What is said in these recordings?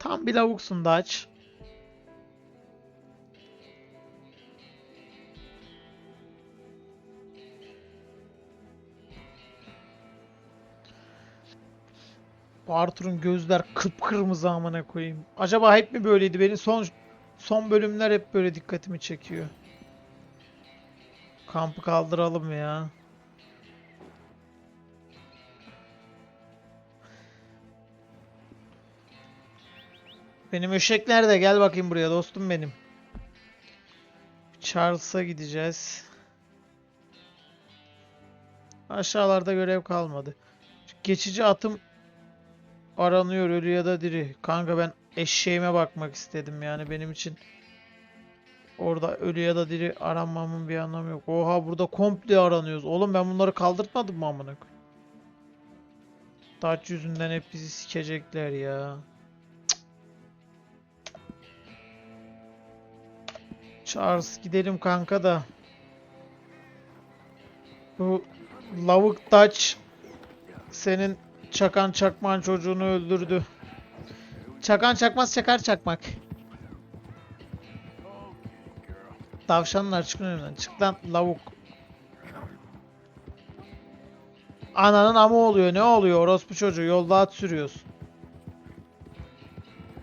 Tam bir lavuksun da aç. Arthur'un gözler kıpkırmızı amına koyayım. Acaba hep mi böyleydi? Benim son son bölümler hep böyle dikkatimi çekiyor. Kampı kaldıralım ya. Benim eşek nerede? Gel bakayım buraya dostum benim. Charles'a gideceğiz. Aşağılarda görev kalmadı. Geçici atım aranıyor ölü ya da diri. Kanka ben eşeğime bakmak istedim yani benim için. Orada ölü ya da diri aranmamın bir anlamı yok. Oha burada komple aranıyoruz. Oğlum ben bunları kaldırtmadım mı amına? Taç yüzünden hep bizi sikecekler ya. Charles gidelim kanka da. Bu lavuk Dutch senin çakan çakman çocuğunu öldürdü. Çakan çakmaz çakar çakmak. Tavşanlar çıkın önümden. Çık lan lavuk. Ananın amı oluyor. Ne oluyor? Orospu çocuğu. Yolda at sürüyoruz.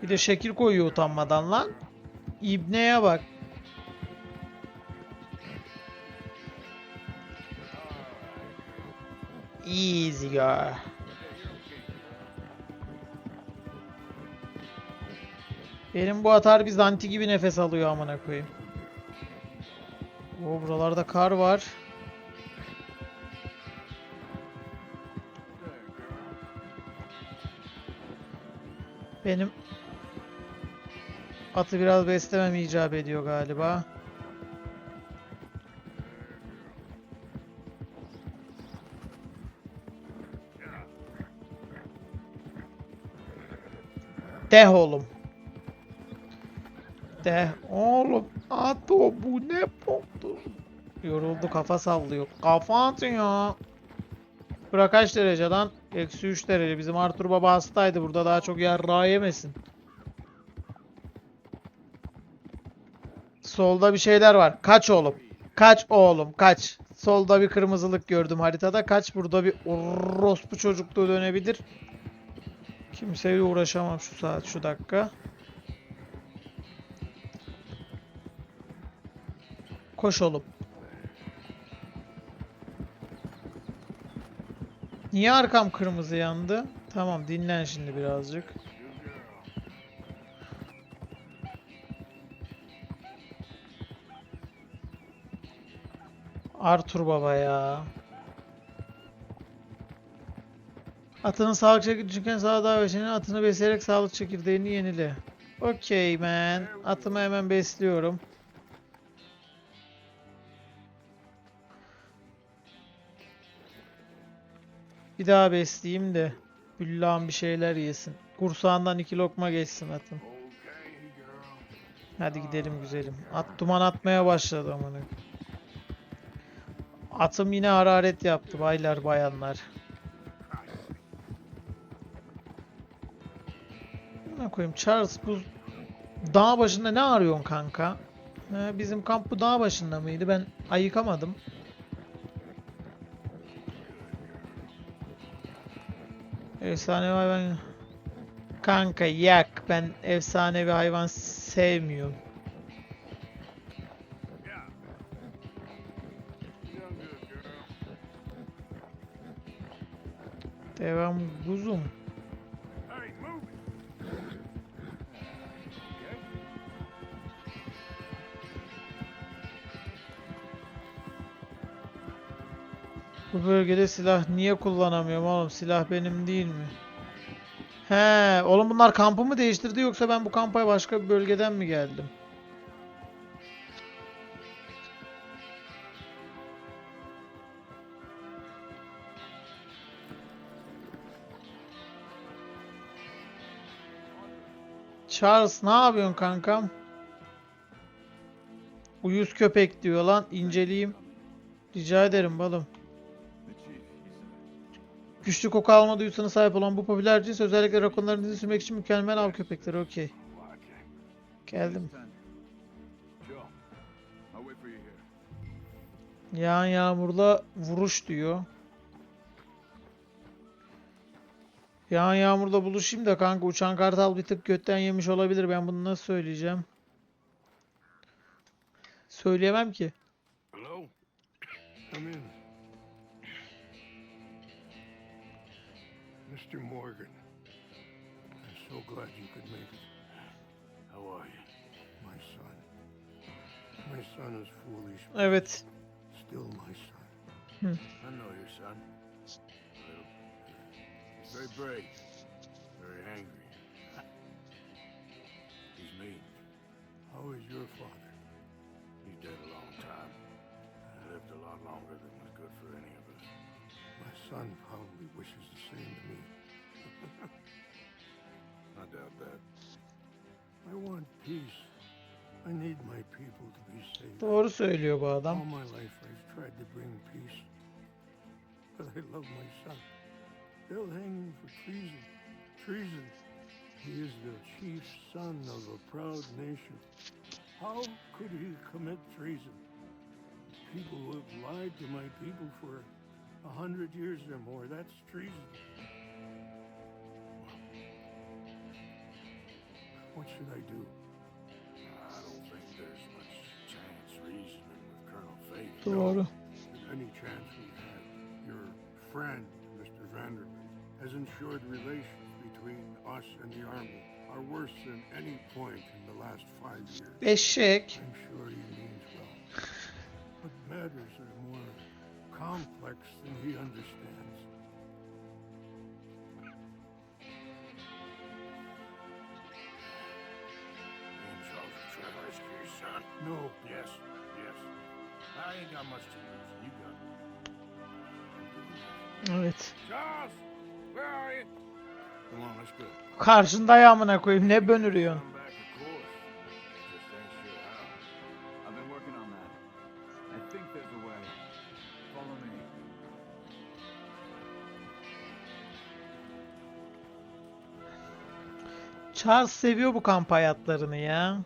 Bir de şekil koyuyor utanmadan lan. İbneye bak. Easy girl. Benim bu atar bir zanti gibi nefes alıyor amına koyayım. O buralarda kar var. Benim atı biraz beslemem icap ediyor galiba. De oğlum. De oğlum. At o bu ne boktu. Yoruldu kafa sallıyor. Kafa atıyor. Bura kaç derece lan? Eksi 3 derece. Bizim Artur baba hastaydı. Burada daha çok yarrağı yemesin. Solda bir şeyler var. Kaç oğlum. Kaç oğlum kaç. Solda bir kırmızılık gördüm haritada. Kaç burada bir orospu çocukluğu dönebilir. Kimseye uğraşamam şu saat şu dakika. Koş oğlum. Niye arkam kırmızı yandı? Tamam dinlen şimdi birazcık. Artur baba ya. Atının sağlık çekirdeğini sağ daha ve senin atını besleyerek sağlık çekirdeğini yenile. Okey man. Atımı hemen besliyorum. Bir daha besleyeyim de Büllağım bir şeyler yesin. Kursağından iki lokma geçsin atın. Hadi gidelim güzelim. At duman atmaya başladı amına. Atım yine hararet yaptı baylar bayanlar. Koyayım Charles bu dağ başında ne arıyorsun kanka? He, bizim kamp bu dağ başında mıydı? Ben ayıkamadım. Efsanevi hayvan. Kanka yak. Ben efsanevi hayvan sevmiyorum. Devam kuzum. Bu bölgede silah niye kullanamıyorum oğlum? Silah benim değil mi? He, oğlum bunlar kampı mı değiştirdi yoksa ben bu kampa başka bir bölgeden mi geldim? Charles ne yapıyorsun kankam? Uyuz köpek diyor lan. İnceleyeyim. Rica ederim balım. Güçlü koku alma duyusuna sahip olan bu popüler cins özellikle rakonların izini sürmek için mükemmel av köpekleri. Okey. Geldim. Yağan yağmurla vuruş diyor. Yağan yağmurla buluşayım da kanka uçan kartal bir tık götten yemiş olabilir. Ben bunu nasıl söyleyeceğim? Söyleyemem ki. Hello? Come in. Mr. Morgan, I'm so glad you could make it. How are you? My son. My son is foolish, but Evet. still my son. Hmm. I know your son. Well, he's very brave, very angry. he's mean. How is your father? He's dead a long time. He lived a lot longer than was good for any of us. My son probably wishes the same to me. I doubt that. I want peace. I need my people to be safe. Doğru söylüyor bu All adam. my life I've tried to bring peace. But I love my son. They'll hang him for treason. Treason. He is the chief son of a proud nation. How could he commit treason? People who have lied to my people for a hundred years or more. That's treason. What should I do? I don't think there's much chance reasoning with Colonel Fate. Doğru. Any chance we had. Your friend, Mr. Vanderbilt, has ensured relations between us and the Army are worse than any point in the last five years. Eşek. I'm sure he means well. But matters are more complex than he understands. No. Yes, yes. I ain't got much to lose. You got it. Evet. Charles, where are you? Come on, let's go. Karşında ya amına koyayım ne bönürüyorsun? Come back, of course. Just ain't sure how. I've been working on that. I think there's a way. Follow me. Charles seviyor bu kamp hayatlarını ya.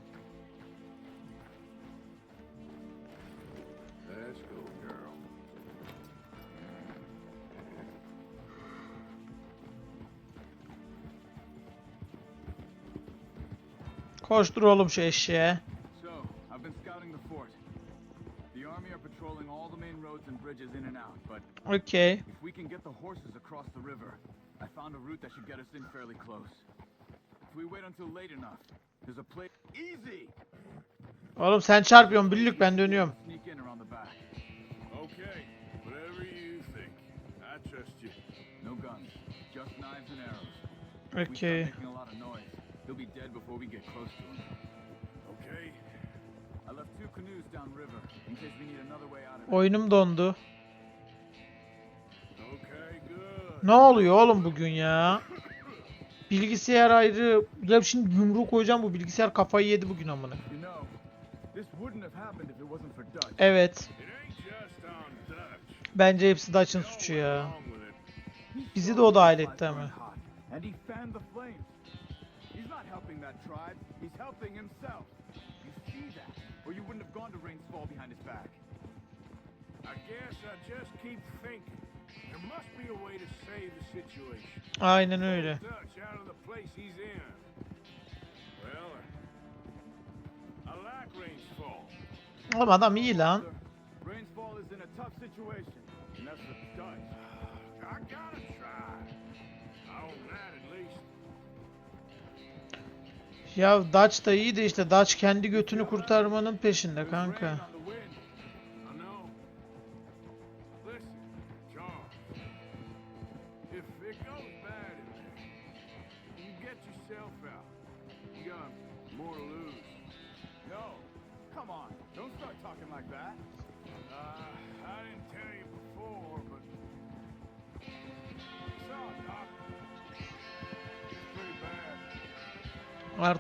İn and out, but Okey. if we can get the horses across the river, I found a route that should get us in fairly close. If we wait until late enough, there's a place. Easy! Oğlum sen çarpıyorsun büllük ben dönüyorum. Okay, whatever you think. I trust you. No guns, just knives and arrows. If he'll be dead before we get close to him. Okay? I left two canoes downriver in case we need another way out of. Oyunum dondu. Okay, good. Ne oluyor oğlum bugün ya? Bilgisayar ayrı. Ya şimdi yumruğu koyacağım bu bilgisayar kafayı yedi bugün amına. You know, this wouldn't have happened if it wasn't for Dutch. Evet. It ain't just on Dutch. Bence hepsi Dutch'ın suçu ya. Bizi de o dahil the etti ama. That tribe, he's helping himself. You see that, or you wouldn't have gone to Rain's Fall behind his back. I guess I just keep thinking. There must be a way to save the situation. Aynen öyle. Dutch out of the place he's in. Well, I like Rains Fall. Oğlum adam iyi lan. Rain's Fall is in a tough situation, Ya Dutch da iyi de işte Dutch kendi götünü kurtarmanın peşinde kanka.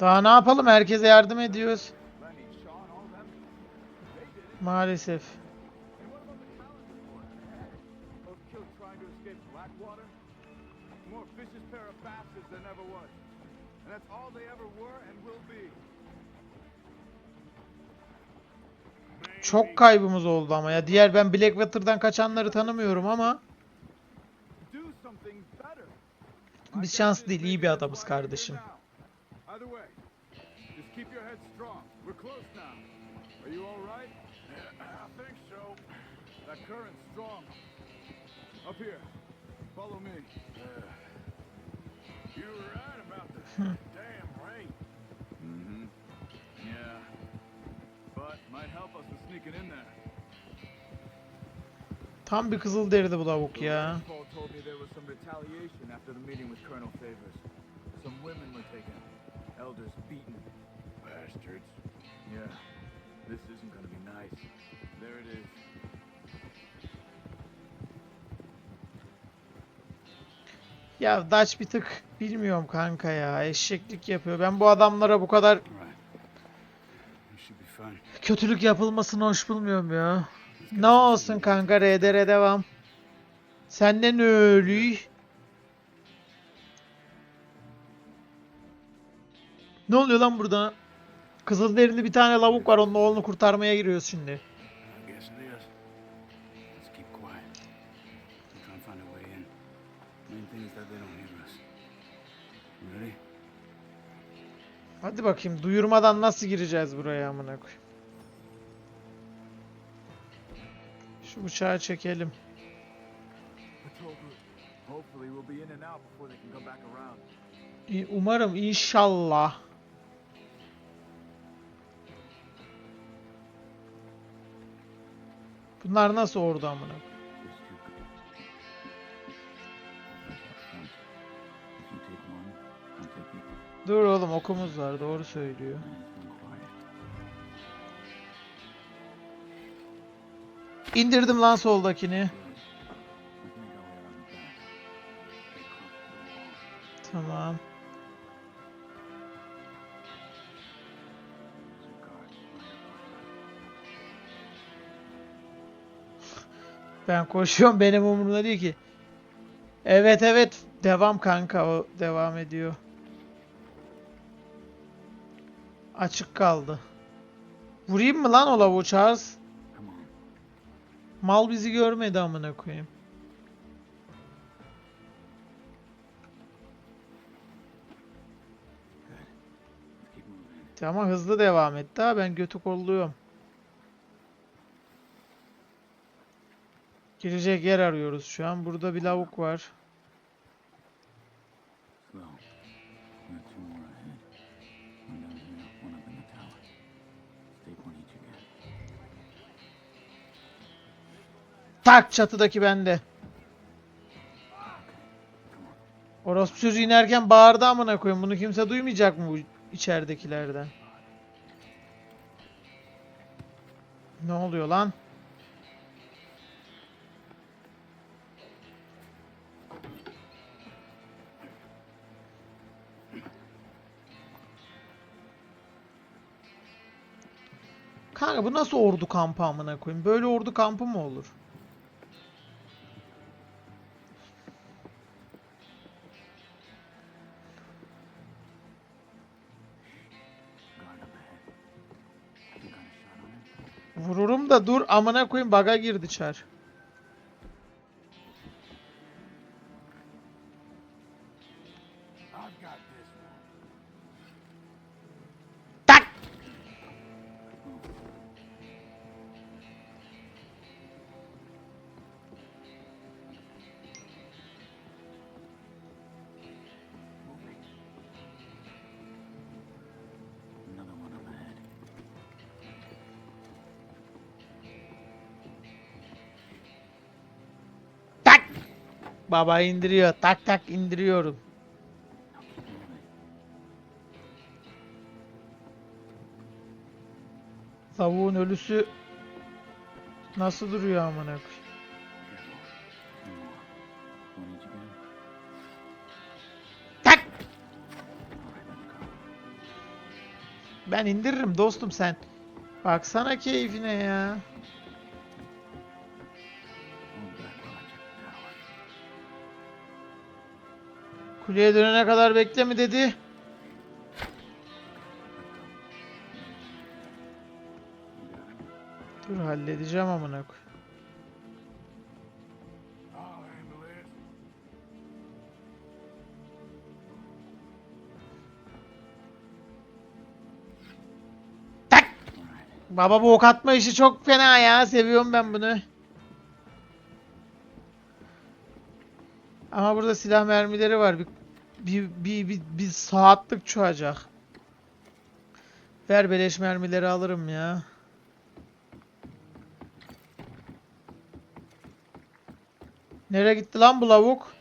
Daha ne yapalım? Herkese yardım ediyoruz. Maalesef. Çok kaybımız oldu ama ya. Diğer ben Blackwater'dan kaçanları tanımıyorum ama biz şans değil iyi bir adamız kardeşim. That current's strong. Up here. Follow me. you were right about the damn rain. Mm-hmm. Yeah. But might help us with sneaking in there. Tam bir kızıl deridi bu lavuk ya. Paul told me there was some retaliation after the meeting with Colonel Favors. Some women were taken, elders beaten. Bastards. Yeah, this isn't gonna be nice. There it is. Ya Dutch bir tık bilmiyorum kanka ya. Eşeklik yapıyor. Ben bu adamlara bu kadar kötülük yapılmasını hoş bulmuyorum ya. Ne olsun kanka RDR devam. Senden öyle. Ne oluyor lan burada? Kızılderili bir tane lavuk var onun oğlunu kurtarmaya giriyoruz şimdi. Hadi bakayım duyurmadan nasıl gireceğiz buraya amına koyayım. Şu bıçağı çekelim. Umarım inşallah. Bunlar nasıl ordu amına Dur oğlum okumuz var doğru söylüyor. İndirdim lan soldakini. Tamam. Ben koşuyorum benim umurumda değil ki. Evet evet devam kanka o devam ediyor. Açık kaldı. Vurayım mı lan o lavuğu Charles? Mal bizi görmedi amına koyayım. Ama hızlı devam etti ha ben götü kolluyorum. Girecek yer arıyoruz şu an. Burada bir lavuk var. Tak çatıdaki bende. Orospu çocuğu inerken bağırdı amına koyayım. Bunu kimse duymayacak mı bu içeridekilerden? Ne oluyor lan? Kanka bu nasıl ordu kampı amına koyayım? Böyle ordu kampı mı olur? Vururum da dur amına koyayım baga girdi çar. Baba indiriyor. Tak tak indiriyorum. Tavuğun ölüsü nasıl duruyor amına? Tak! Ben indiririm dostum sen. Baksana keyfine ya. Kuleye dönene kadar bekle mi dedi. Dur halledeceğim amına koy. Baba bu ok atma işi çok fena ya. Seviyorum ben bunu. Ama burada silah mermileri var. Bir bir bir, bir, bir saatlik çoğacak. Ver beleş mermileri alırım ya. Nereye gitti lan bu lavuk?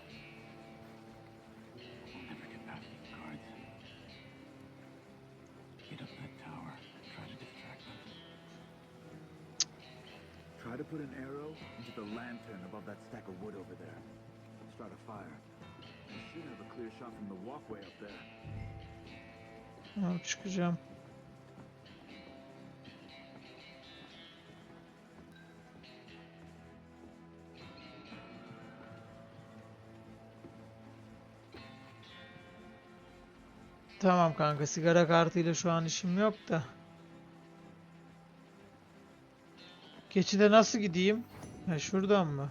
Tamam çıkacağım. Tamam kanka sigara kartıyla şu an işim yok da. Geçide nasıl gideyim? Ha şuradan mı?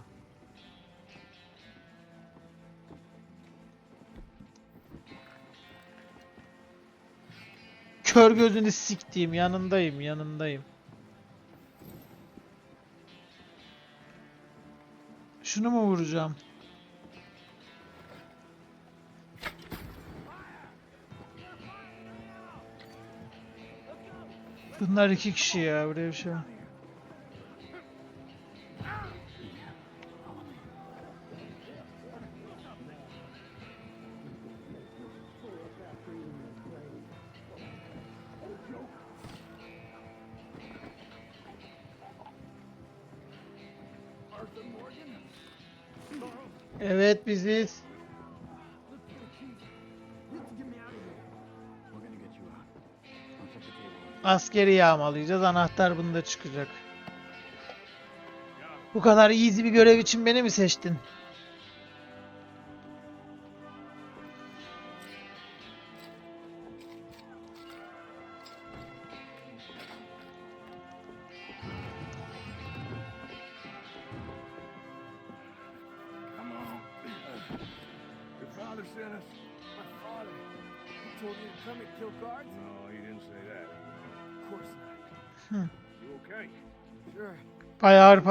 Kör gözünü siktiğim yanındayım yanındayım. Şunu mu vuracağım? Bunlar iki kişi ya buraya bir şey. var. Askeri yağmalayacağız. Anahtar bunda çıkacak. Bu kadar easy bir görev için beni mi seçtin? I'm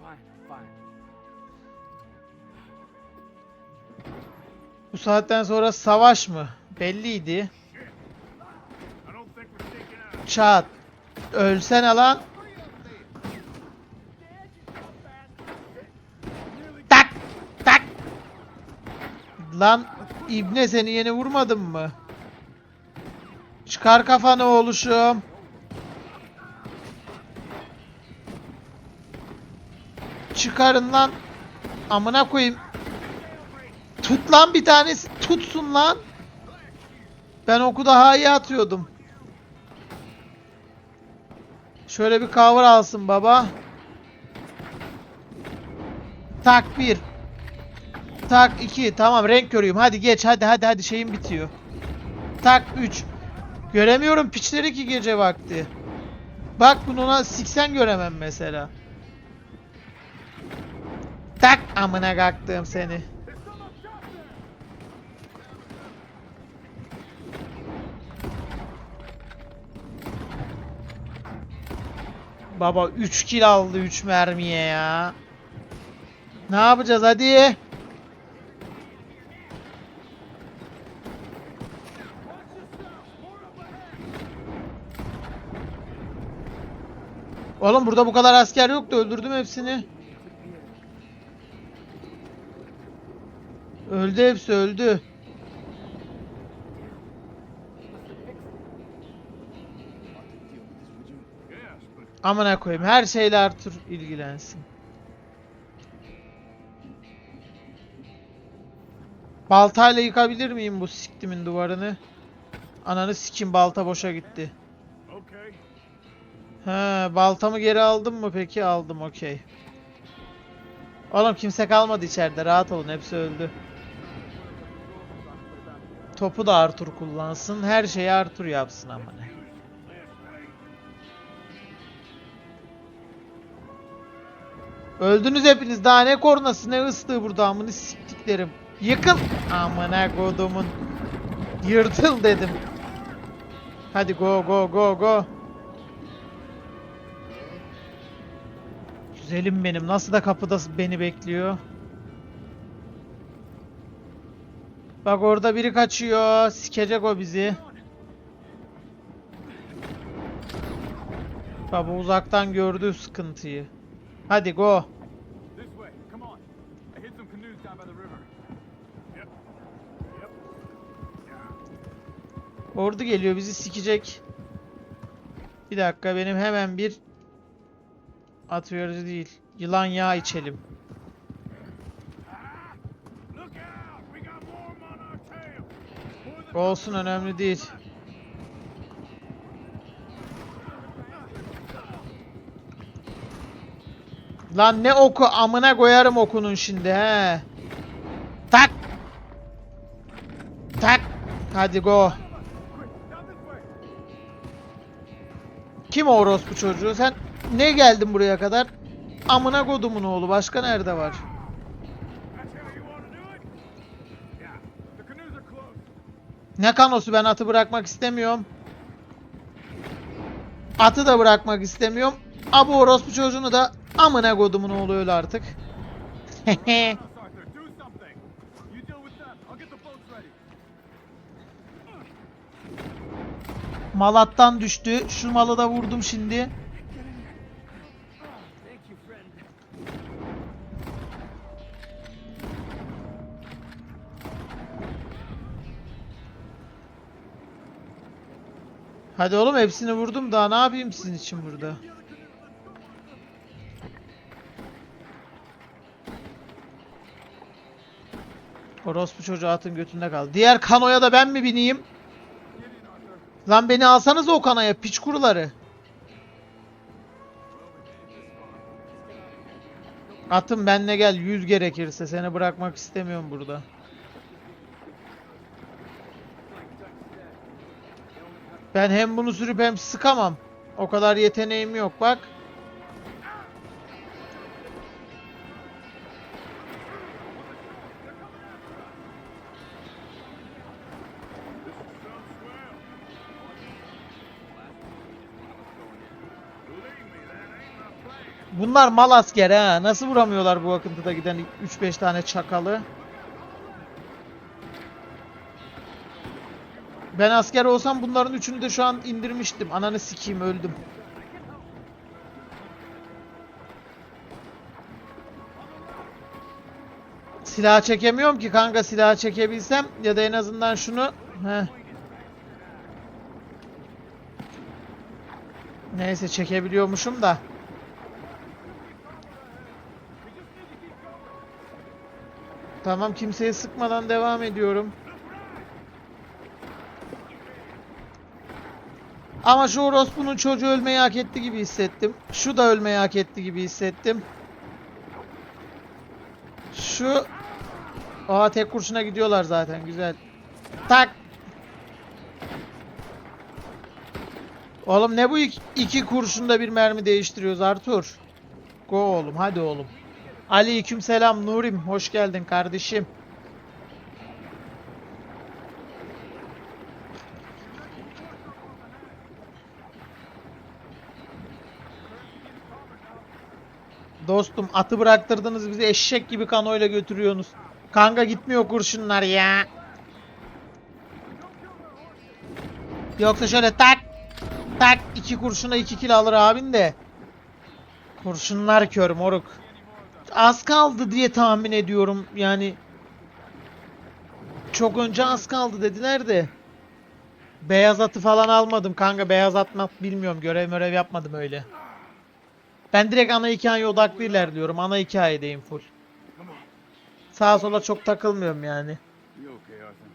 fine. Fine. Bu saatten sonra savaş mı? Belliydi. Çat. Ölsene lan. Tak. Tak. Lan İbne seni yeni vurmadım mı? Çıkar kafanı oğluşum. Çıkarın lan. Amına koyayım. Tut lan bir tanesi. Tutsun lan. Ben oku daha iyi atıyordum. Şöyle bir cover alsın baba. Tak bir. Tak iki. Tamam renk görüyorum. Hadi geç hadi hadi hadi şeyim bitiyor. Tak 3. Göremiyorum piçleri ki gece vakti. Bak bunu ona siksen göremem mesela. Tak amına kalktım seni. Baba 3 kill aldı 3 mermiye ya. Ne yapacağız hadi? Oğlum burada bu kadar asker yoktu. Öldürdüm hepsini. Öldü hepsi öldü. Amına koyayım her şeyle Arthur ilgilensin. Baltayla yıkabilir miyim bu siktimin duvarını? Ananı sikim balta boşa gitti. He, baltamı geri aldım mı peki? Aldım, okey. Oğlum kimse kalmadı içeride. Rahat olun, hepsi öldü. Topu da Arthur kullansın. Her şeyi Arthur yapsın ama ne. Öldünüz hepiniz. Daha ne kornası ne ıslığı burada amını siktiklerim. Yıkıl. Amına kodumun. Yırtıl dedim. Hadi go go go go. Güzelim benim. Nasıl da kapıda beni bekliyor. Bak orada biri kaçıyor. Sikecek o bizi. Baba uzaktan gördü sıkıntıyı. Hadi go. Ordu geliyor bizi sikecek. Bir dakika benim hemen bir at uyarıcı değil. Yılan yağı içelim. Olsun önemli değil. Lan ne oku amına koyarım okunun şimdi he. Tak. Tak. Hadi go. Kim o orospu çocuğu? Sen ne geldin buraya kadar? Amına kodumun oğlu. Başka nerede var? Ne kanosu ben atı bırakmak istemiyorum. Atı da bırakmak istemiyorum. Abu orospu çocuğunu da amına kodumun oğlu öyle artık. Malattan düştü. Şu malı da vurdum şimdi. Hadi oğlum hepsini vurdum daha ne yapayım sizin için burada? Orospu çocuğu atın götünde kaldı. Diğer kanoya da ben mi bineyim? Lan beni alsanız o kanoya piç kuruları. Atım benle gel yüz gerekirse seni bırakmak istemiyorum burada. Ben hem bunu sürüp hem sıkamam. O kadar yeteneğim yok bak. Bunlar mal asker ha. Nasıl vuramıyorlar bu akıntıda giden 3-5 tane çakalı? Ben asker olsam bunların üçünü de şu an indirmiştim. Ananı sikeyim öldüm. Silah çekemiyorum ki kanka silah çekebilsem ya da en azından şunu Heh. Neyse çekebiliyormuşum da. Tamam kimseye sıkmadan devam ediyorum. Ama şu orospunun çocuğu ölmeyi hak etti gibi hissettim. Şu da ölmeyi hak etti gibi hissettim. Şu... Aa tek kurşuna gidiyorlar zaten güzel. Tak. Oğlum ne bu iki, iki kurşunda bir mermi değiştiriyoruz Artur? Go oğlum hadi oğlum. Aleyküm selam Nurim hoş geldin kardeşim. Dostum atı bıraktırdınız bizi eşek gibi kanoyla götürüyorsunuz. Kanka gitmiyor kurşunlar ya. Yoksa şöyle tak tak iki kurşuna iki kill alır abin de. Kurşunlar kör moruk. Az kaldı diye tahmin ediyorum yani. Çok önce az kaldı dediler de. Beyaz atı falan almadım kanka beyaz atmak bilmiyorum görev mörev yapmadım öyle. Ben direkt ana hikayeye odaklı ilerliyorum. Ana hikayedeyim full. Sağa sola çok takılmıyorum yani.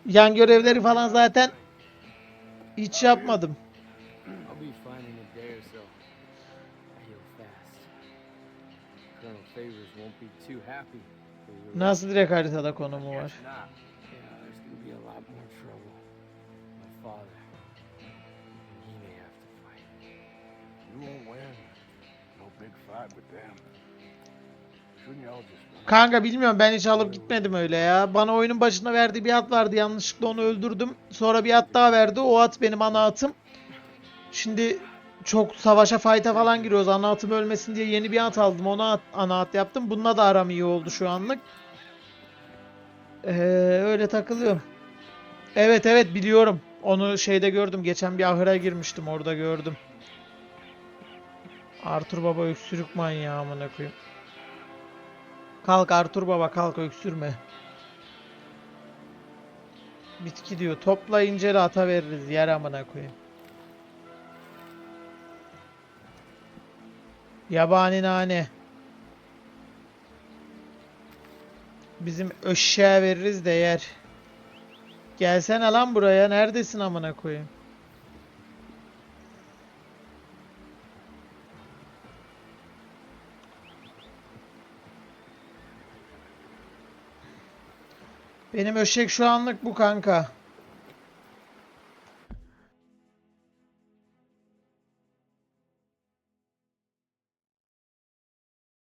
Yan görevleri falan zaten hiç yapmadım. Nasıl direkt haritada konumu var? You. Kanka bilmiyorum ben hiç alıp gitmedim öyle ya. Bana oyunun başında verdiği bir at vardı yanlışlıkla onu öldürdüm. Sonra bir at daha verdi. O at benim ana atım. Şimdi çok savaşa fight'a falan giriyoruz. Ana atım ölmesin diye yeni bir at aldım. Ona at, ana at yaptım. Bununla da aram iyi oldu şu anlık. Ee, öyle takılıyorum. Evet evet biliyorum. Onu şeyde gördüm. Geçen bir ahıra girmiştim. Orada gördüm. Arthur Baba öksürük manyağı amına koyayım. Kalk Artur baba kalk öksürme. Bitki diyor. Topla incele ata veririz. Yer amına koyayım. Yabani nane. Bizim öşeğe veririz de yer. Gelsene lan buraya. Neredesin amına koyayım? Benim öşek şu anlık bu kanka.